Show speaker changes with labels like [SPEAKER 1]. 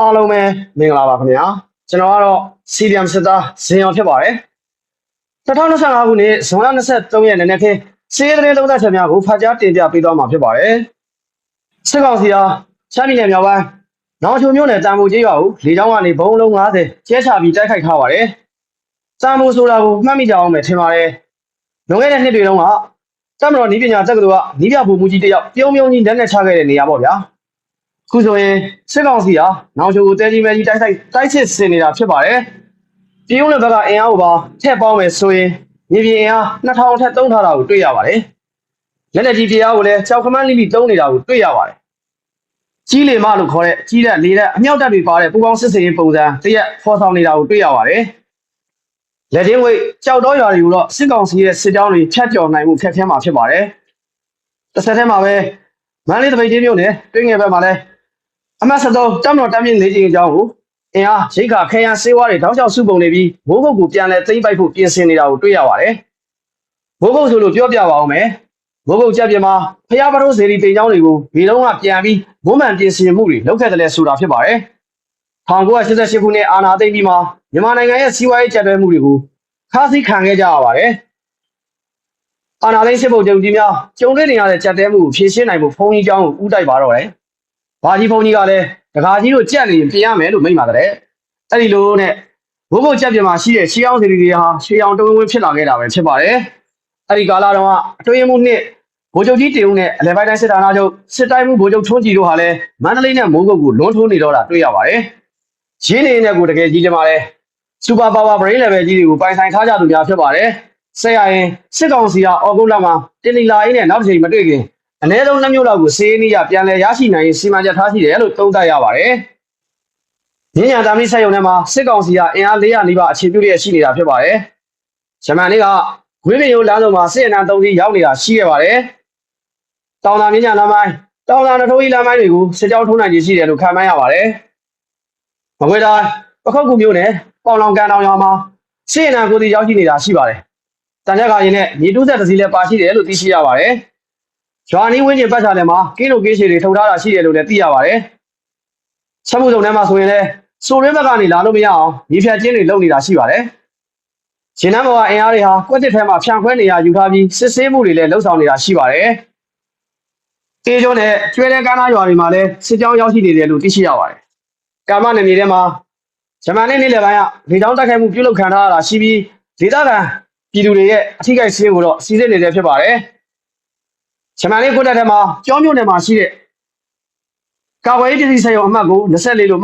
[SPEAKER 1] အားလုံးပဲမင်္ဂလာပါခင်ဗျာကျွန်တော်ကတော့ CDM စစ်သားဇင်အောင်ဖြစ်ပါတယ်2025ခုနှစ်ဇွန်လ23ရက်နေ့နေ့ခေစီးရဲတဲ့သုံးသက်ချက်များကိုဖတ်ကြားတင်ပြပေးသွားမှာဖြစ်ပါတယ်စစ်ကောင်စီဟာချမ်းပြည်နယ်မြောက်ပိုင်းနောင်ချုံမြို့နယ်တန်ဖိုကျေးရွာကိုလေကြောင်းကနေဘုံလုံး90ကျဲချပြီးတိုက်ခိုက်ထားပါတယ်တန်ဖိုဆိုတာကိုမှတ်မိကြအောင်ပဲထင်ပါတယ်လွန်ခဲ့တဲ့နှစ်တွေတုန်းကတမတော်နီးပညာတက္ကသိုလ်ကနီးပြဘူမူကြီးတယောက်ပြုံးပြုံးကြီးလက်နဲ့ချခဲ့တဲ့နေရာပေါ့ဗျာ ခုဆိုရင်စစ်ကောင်စီဟာနောင်ချိုကိုတဲကြီးမဲကြီးတိုက်တိုက်တိုက်စစ်ဆင်နေတာဖြစ်ပါတယ်။ပြည်ုံးတဲ့ဘက်ကအင်အားကိုပါထည့်ပေါင်းမယ်ဆိုရင်မြေပြင်အင်အား2000ထက်သုံးထားတာကိုတွေ့ရပါတယ်။လက်လက်ကြီးတရားကိုလည်းကြောက်ခမန်းလိလိသုံးနေတာကိုတွေ့ရပါတယ်။ကြီးလေမလို့ခေါ်တဲ့ကြီးတဲ့လေတဲ့အမြောက်တပ်တွေပါတဲ့ပူပေါင်းစစ်စင်ရေးပုံစံတရက်ဖော်ဆောင်နေတာကိုတွေ့ရပါတယ်။လက်ချင်းဝိတ်ကြောက်တော့ရွာတွေကိုတော့စစ်ကောင်စီရဲ့စစ်ကြောင်းတွေဖြတ်ကျော်နိုင်မှုခက်ခဲမှာဖြစ်ပါတယ်။တစ်ဆက်တည်းမှာပဲမန္တလေးတပိတ်ချင်းမြို့နယ်တွင်းငယ်ဘက်မှာလည်း အမတ်73တောင်တော်တမ်းမြင့်လေးချင်းအကြောင်းကိုအင်အားရိတ်ခါခဲယမ်းစေးဝါးတွေတောက်လျှောက်စုပုံနေပြီးမိုးကုတ်ကိုပြန်လဲသိမ့်ပိုက်ဖို့ပြင်ဆင်နေတာကိုတွေ့ရပါတယ်။မိုးကုတ်ဆိုလို့ပြောပြပါအောင်မယ်။မိုးကုတ်ကြက်ပြမှာဖျားပထိုးစေရီတင်ကျောင်းတွေကိုဒီလုံးကပြန်ပြီးမွမ်းမံပြင်ဆင်မှုတွေလုပ်ခဲ့တယ်လဲဆိုတာဖြစ်ပါတယ်။1988ခုနှစ်အာဏာသိမ်းပြီးမှမြန်မာနိုင်ငံရဲ့စီးပွားရေးကြက်တွဲမှုတွေကိုခါးစည်းခံခဲ့ကြရပါတယ်။အာဏာသိမ်းစစ်ဗိုလ်ချုပ်ကြီးများကျုံတွေ့နေရတဲ့ကြက်တဲမှုကိုဖြေရှင်းနိုင်ဖို့ဖုန်းကြီးကျောင်းကိုဥတိုက်ပါတော့တယ်။ ဘာကြီးဖုန်းကြီးကလည်းတကာကြီးတို့ကြက်နေရင်ပြင်ရမယ်လို့မိန့်ပါတယ်။အဲ့ဒီလိုနဲ့ဘိုးဘိုကြက်ပြင်မှာရှိတဲ့ရှေးအောင်စီတွေဟာရှေးအောင်တဝင်းဝင်းဖြစ်လာခဲ့တာပဲဖြစ်ပါတယ်။အဲ့ဒီကာလတုန်းကအတွင်းမှုနှစ်ဗိုလ်ချုပ်ကြီးတေဦးနဲ့အလဲပိုင်းတိုင်းစစ်ဌာနချုပ်စစ်တိုင်းမှုဗိုလ်ချုပ်ထွန်းကြည်တို့ဟာလည်းမန္တလေးနဲ့မိုးကုတ်ကိုလွန်ထိုးနေတော့တာတွေ့ရပါတယ်။ရင်းနေနဲ့ကိုတကယ်ကြီးကြမှာလဲစူပါပါဝါ brain level ကြီးတွေကိုပိုင်ဆိုင်ထားကြသူများဖြစ်ပါတယ်။ဆက်ရရင်စစ်ကောင်စီကအော်ဂုတ်လမှာတင်လီလာအင်းနဲ့နောက်တစ်ချိန်မတွေ့ခင် အနည်းဆုံးနှစ်မျိုးလောက်ကိုစေးနည်းရပြန်လဲရရှိနိုင်ရင်စီမံချက်ထားရှိတယ်လို့သုံးသပ်ရပါတယ်။ညဉ့်ညံတာမီဆက်ယုံထဲမှာစစ်ကောင်စီကအင်အား400နီးပါးအခြေပြုရရှိနေတာဖြစ်ပါတယ်။ဂျမန်လေးကဂွေးပင်ရိုးလမ်းဆောင်မှာစစ်အနံသုံးစီရောက်နေတာရှိခဲ့ပါတယ်။တောင်သာမြင့်ညံလမ်းပိုင်းတောင်သာနထိုးကြီးလမ်းပိုင်းတွေကိုစစ်ကြောင်းထိုးနိုင်ခြင်းရှိတယ်လို့ခန့်မှန်းရပါတယ်။မကွေးတိုင်းပခုတ်ကူမျိုးနဲ့ပေါလောင်ကန်တောင်ရွာမှာစစ်အနံကိုစီရောက်ရှိနေတာရှိပါတယ်။တန်ကြပ်ကရင်နဲ့မြေတူးဆက်တစ်စီလည်းပါရှိတယ်လို့သိရှိရပါတယ်။ ရွာနီးဝင်းကျင်ပတ်ချာတယ်မှာကင်းလိုကင်းရှည်တွေထုတ်ထားတာရှိတယ်လို့လည်းသိရပါတယ်။ချက်မှုစုံထဲမှာဆိုရင်လည်းစိုးရင်းဘက်ကနေလာလို့မရအောင်မြေဖြတ်ကျင်းတွေလုပ်နေတာရှိပါတယ်။ရှင်နန်းဘောကအင်အားတွေဟာကွက်တစ်ထဲမှာဖြန့်ခွဲနေရယူထားပြီးစစ်ဆေးမှုတွေလည်းလှုပ်ဆောင်နေတာရှိပါတယ်။တေးကျော်နဲ့ကျွဲတဲ့ကမ်းနားရွာတွေမှာလည်းစစ်ကြောင်းရောက်ရှိနေတယ်လို့သိရှိရပါတယ်။ကာမနယ်မြေထဲမှာဂျမန်နဲ့နေ့လယ်ပိုင်းကလေကြောင်းတိုက်ခိုက်မှုပြုလုပ်ခံထားရတာရှိပြီးဒေသခံပြည်သူတွေရဲ့အထိကိစ္စကိုတော့စီစစ်နေတယ်ဖြစ်ပါတယ်။ ချမန်လေးကိုတက်ထဲမှာကျောင်းမြို့နယ်မှာရှိတဲ့ကာဝေးပြည်စီဆိုင်ရုံအမှတ်ကို24လို့